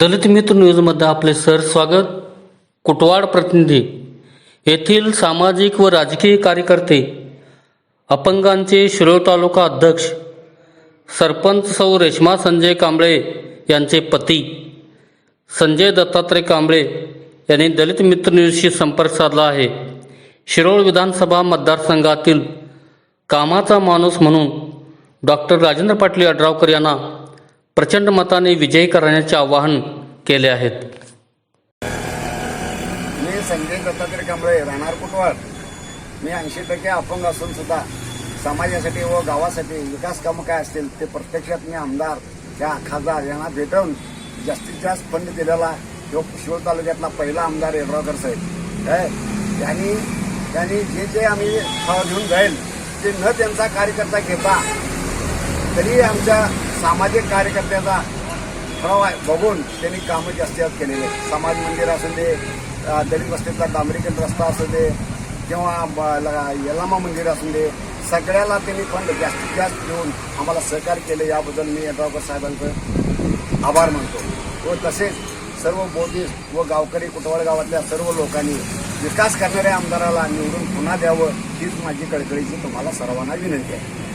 दलित मित्र न्यूजमध्ये आपले सर स्वागत. कुटवाड प्रतिनिधी येथील सामाजिक व राजकीय कार्यकर्ते अपंगांचे शिरोळ तालुका अध्यक्ष सरपंच सौ रेश्मा संजय कांबळे यांचे पती संजय दत्तात्रय कांबळे यांनी दलित मित्र न्यूजशी संपर्क साधला आहे. शिरोळ विधानसभा मतदारसंघातील कामाचा माणूस म्हणून डॉक्टर राजेंद्र पाटील अड्रावकर यांना प्रचंड मताने विजयी करण्याचे आवाहन केले आहेत. मी संजय दत्तात्रय कांबळे राहणार कुटवाड मी ऐंशी टक्के अपंग असून सुद्धा समाजासाठी व गावासाठी विकास कामं काय असतील ते प्रत्यक्षात मी आमदार त्या खासदार यांना भेटवून जास्तीत जास्त फंड दिलेला जो शिव तालुक्यातला पहिला आमदार येड्रावकर साहेब. काय त्यांनी त्यांनी जे जे आम्ही घेऊन जाईल ते न त्यांचा कार्यकर्ता घेता तरी आमच्या सामाजिक कार्यकर्त्याचा ठराव आहे. बघून त्यांनी कामं जास्तीत केलेले आहेत. समाज मंदिर असू दे दलित वस्तीतला डांबरीकन रस्ता असू दे किंवा यलामा मंदिर असू दे सगळ्याला त्यांनी फंड जास्तीत जास्त देऊन आम्हाला सहकार्य केले. याबद्दल मी यड्रावकर साहेबांचं आभार मानतो. व तसेच सर्व बोधी व गावकरी कुटवाड गावातल्या सर्व लोकांनी विकास करणाऱ्या आमदाराला निवडून पुन्हा द्यावं हीच माझी कळकळीची तुम्हाला सर्वांना विनंती आहे.